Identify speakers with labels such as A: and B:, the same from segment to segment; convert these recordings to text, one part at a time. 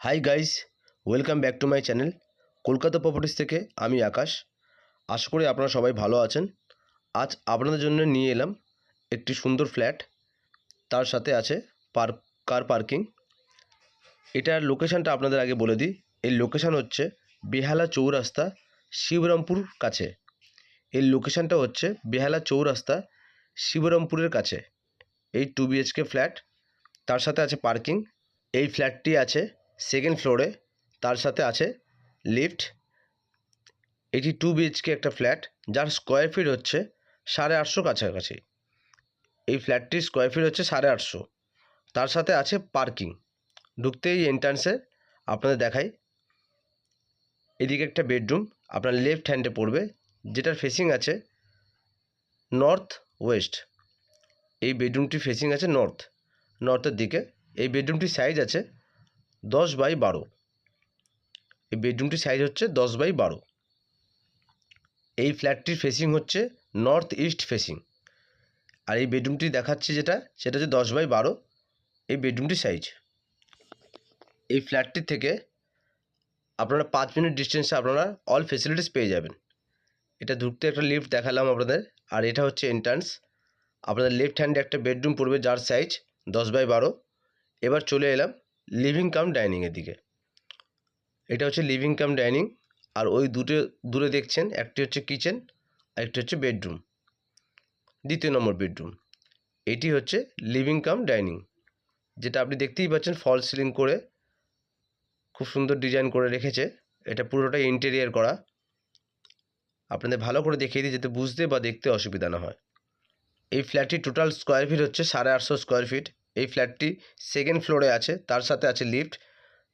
A: Hi guys welcome back to my channel Kolkata properties থেকে আমি আকাশ। আশা করি আপনারা সবাই ভালো আছেন। আজ আপনাদের জন্য নিয়ে এলাম একটি সুন্দর ফ্ল্যাট তার সাথে আছে পার্ক কার পার্কিং এটার লোকেশানটা আপনাদের আগে বলে দিই। এই লোকেশান হচ্ছে বেহালা চৌরাস্তা, শিবরামপুর কাছে। এই লোকেশানটা হচ্ছে বেহালা চৌরাস্তা, শিবরামপুরের কাছে। এই টু বিএইচকে ফ্ল্যাট তার সাথে আছে পার্কিং এই ফ্ল্যাটটি আছে সেকেন্ড ফ্লোরে তার সাথে আছে লিফট এটি টু বিএইচকে একটা ফ্ল্যাট যার স্কোয়ার ফিট হচ্ছে সাড়ে আটশো কাছাকাছি। এই ফ্ল্যাটটির স্কোয়ার ফিট হচ্ছে সাড়ে আটশো। তার সাথে আছে পার্কিং ঢুকতেই এন্ট্রান্সে আপনাদের দেখাই। এদিকে একটা বেডরুম আপনার লেফট হ্যান্ডে পড়বে, যেটার ফেসিং আছে নর্থ ওয়েস্ট এই বেডরুমটি ফেসিং আছে নর্থ নর্থের দিকে, এই বেডরুমটির সাইজ আছে দশ বাই বারো। এই বেডরুমটির সাইজ হচ্ছে দশ বাই বারো। এই ফ্ল্যাটটির ফেসিং হচ্ছে নর্থ ইস্ট ফেসিং আর এই বেডরুমটি দেখাচ্ছে যেটা, সেটা হচ্ছে দশ বাই বারো। এই বেডরুমটির সাইজ এই ফ্ল্যাটটির থেকে আপনারা পাঁচ মিনিট ডিস্টেন্সে আপনারা অল ফেসিলিটিস পেয়ে যাবেন। এটা ঢুকতে একটা লিফট দেখালাম আপনাদের। আর এটা হচ্ছে এন্ট্রান্স আপনাদের লেফট হ্যান্ডে একটা বেডরুম পড়বে যার সাইজ দশ বাই বারো। এবার চলে এলাম লিভিং কাম ডাইনিংয়ের দিকে। এটা হচ্ছে লিভিং কাম ডাইনিং আর ওই দুটো দূরে দেখছেন, একটি হচ্ছে কিচেন আর একটি হচ্ছে বেডরুম দ্বিতীয় নম্বর বেডরুম এটি হচ্ছে লিভিং কাম ডাইনিং যেটা আপনি দেখতেই পাচ্ছেন ফল সিলিং করে খুব সুন্দর ডিজাইন করে রেখেছে। এটা পুরোটাই ইন্টেরিয়ার করা। আপনাদের ভালো করে দেখিয়ে দিই যাতে বুঝতে বা দেখতে অসুবিধা না হয়। এই ফ্ল্যাটটির টোটাল স্কোয়ার ফিট হচ্ছে সাড়ে আটশো স্কোয়ার ফিট এই ফ্ল্যাটটি সেকেন্ড ফ্লোরে আছে, তার সাথে আছে লিফট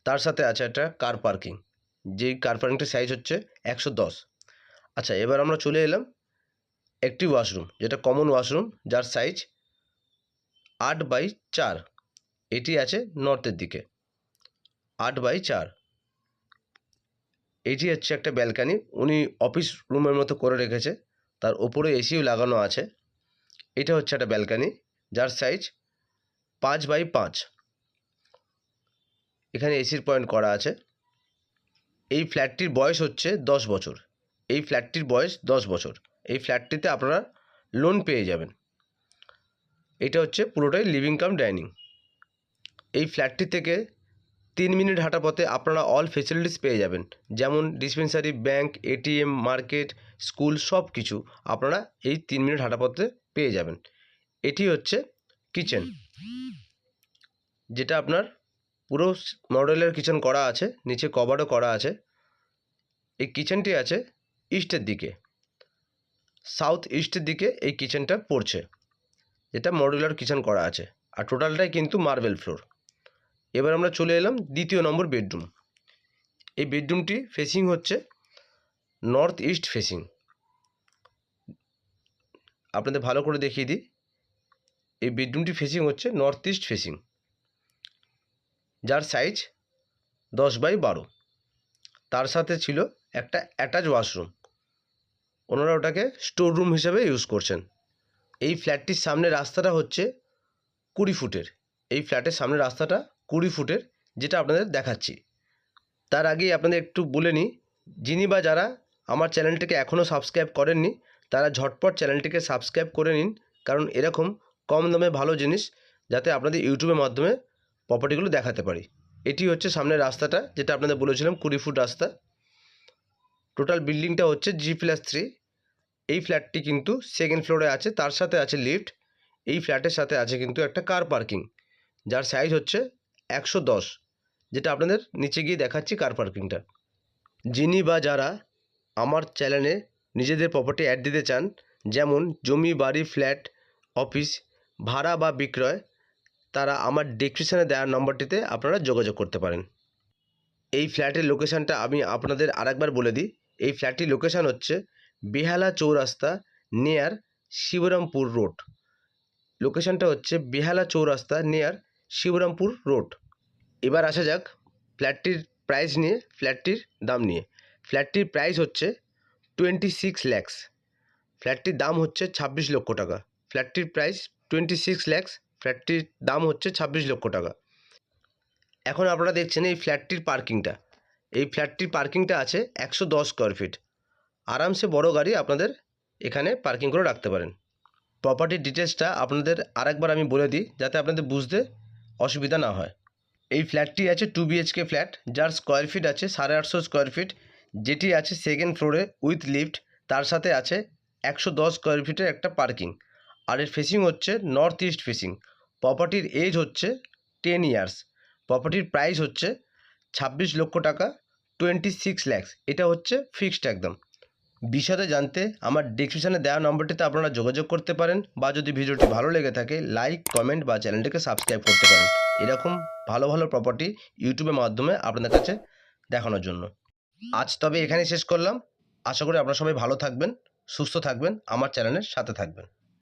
A: তার সাথে আছে একটা কার পার্কিং যেই কার পার্কিংটির সাইজ হচ্ছে একশো দশ। আচ্ছা এবার আমরা চলে এলাম একটি ওয়াশরুম যেটা কমন ওয়াশরুম যার সাইজ আট বাই চার। এটি আছে নর্থের দিকে, আট বাই চার। এটি হচ্ছে একটা ব্যালকানি উনি অফিস রুমের মতো করে রেখেছে, তার ওপরে এসিও লাগানো আছে। এটা হচ্ছে একটা ব্যালকানি যার সাইজ পাঁচ বাই পাঁচ। এখানে এসির পয়েন্ট করা আছে। এই ফ্ল্যাটটির বয়স হচ্ছে দশ বছর। এই ফ্ল্যাটটির বয়স দশ বছর। এই ফ্ল্যাটটিতে আপনারা লোন পেয়ে যাবেন। এটা হচ্ছে পুরোটাই লিভিং কাম ডাইনিং এই ফ্ল্যাটটি থেকে তিন মিনিট হাঁটা পথে আপনারা অল ফেসিলিটিস পেয়ে যাবেন। যেমন dispensary bank ATM market school সব কিছু আপনারা এই তিন মিনিট হাঁটা পথে পেয়ে যাবেন। এটি হচ্ছে কিচেন যেটা আপনার পুরো মডেলের কিচেন করা আছে, নিচে কভারও করা আছে। এই কিচেনটি আছে ইস্টের দিকে। সাউথ ইস্টের দিকে এই কিচেনটা পড়ছে, যেটা মডুলার কিচেন করা আছে। আর টোটালটাই কিন্তু মার্বেল ফ্লোর। এবার আমরা চলে এলাম দ্বিতীয় নম্বর বেডরুম। এই বেডরুমটি ফেসিং হচ্ছে নর্থ ইস্ট ফেসিং আপনাদের ভালো করে দেখিয়ে দিই। এই বেডরুমটি ফেসিং হচ্ছে নর্থ ইস্ট ফেসিং যার সাইজ দশ বাই বারো। তার সাথে ছিল একটা অ্যাটাচ ওয়াশরুম ওনারা ওটাকে স্টোর রুম হিসেবে ইউজ করছেন। এই ফ্ল্যাটটির সামনে রাস্তাটা হচ্ছে কুড়ি ফুটের। এই ফ্ল্যাটের সামনে রাস্তাটা কুড়ি ফুটের, যেটা আপনাদের দেখাচ্ছি। তার আগেই আপনাদের একটু বলে নিই, যিনি বা যারা আমার চ্যানেলটিকে এখনও সাবস্ক্রাইব করেননি, তারা ঝটপট চ্যানেলটিকে সাবস্ক্রাইব করে নিন। কারণ এরকম কম দামে ভালো জিনিস যাতে আপনাদের ইউটিউবের মাধ্যমে প্রপার্টিগুলো দেখাতে পারি। এটি হচ্ছে সামনের রাস্তাটা, যেটা আপনাদের বলেছিলাম, কুড়ি ফুট রাস্তা। টোটাল বিল্ডিংটা হচ্ছে জি প্লাস থ্রি এই ফ্ল্যাটটি কিন্তু সেকেন্ড ফ্লোরে আছে, তার সাথে আছে লিফট এই ফ্ল্যাটের সাথে আছে কিন্তু একটা কার পার্কিং যার সাইজ হচ্ছে একশো দশ। যেটা আপনাদের নিচে গিয়ে দেখাচ্ছি কার পার্কিংটা যিনি বা যারা আমার চ্যানেলে নিজেদের প্রপার্টি অ্যাড দিতে চান, যেমন জমি, বাড়ি ফ্ল্যাট অফিস ভাড়া বা বিক্রয় তারা আমার ডিসক্রিপশানে দেওয়ার নম্বরটিতে আপনারা যোগাযোগ করতে পারেন। এই ফ্ল্যাটের লোকেশানটা আমি আপনাদের আরেকবার বলে দিই। এই ফ্ল্যাটটির লোকেশান হচ্ছে বেহালা চৌরাস্তা নিয়ার শিবরামপুর রোড লোকেশানটা হচ্ছে বেহালা চৌরাস্তা নিয়ার শিবরামপুর রোড এবার আসা যাক ফ্ল্যাটটির প্রাইস নিয়ে ফ্ল্যাটটির দাম নিয়ে। ফ্ল্যাটটির প্রাইস হচ্ছে টোয়েন্টি সিক্স ল্যাক্স ফ্ল্যাটটির দাম হচ্ছে ছাব্বিশ লক্ষ টাকা। ফ্ল্যাটটির প্রাইস টোয়েন্টি সিক্স ল্যাক্স ফ্ল্যাটটির দাম হচ্ছে ছাব্বিশ লক্ষ টাকা। এখন আপনারা দেখছেন এই ফ্ল্যাটটির পার্কিংটা। এই ফ্ল্যাটটির পার্কিংটা আছে একশো দশ স্কোয়ার ফিট আরামসে বড় গাড়ি আপনাদের এখানে পার্কিং করে রাখতে পারেন। প্রপার্টির ডিটেলসটা আপনাদের আরেকবার আমি বলে দিই, যাতে আপনাদের বুঝতে অসুবিধা না হয়। এই ফ্ল্যাটটি আছে টু বিএইচকে ফ্ল্যাট যার স্কোয়ার ফিট আছে সাড়ে আটশো স্কোয়ার ফিট যেটি আছে সেকেন্ড ফ্লোরে উইথ লিফট তার সাথে আছে একশো দশ স্কোয়ার ফিটের একটা পার্কিং আর এর ফেসিং হচ্ছে নর্থ ইস্ট ফেসিং প্রপার্টির এজ হচ্ছে টেন ইয়ার্স প্রপার্টির প্রাইস হচ্ছে ছাব্বিশ লক্ষ টাকা টোয়েন্টি সিক্স ল্যাক্স এটা হচ্ছে ফিক্সড একদম। বিশদে জানতে আমার ডিসক্রিপশানে দেওয়া নম্বরটিতে আপনারা যোগাযোগ করতে পারেন বা যদি ভিডিওটি ভালো লেগে থাকে লাইক কমেন্ট বা চ্যানেলটিকে সাবস্ক্রাইব করতে পারেন। এরকম ভালো ভালো প্রপার্টি ইউটিউবের মাধ্যমে আপনাদের কাছে দেখানোর জন্য। আজ তবে এখানেই শেষ করলাম। আশা করি আপনারা সবাই ভালো থাকবেন, সুস্থ থাকবেন, আমার চ্যানেলের সাথে থাকবেন।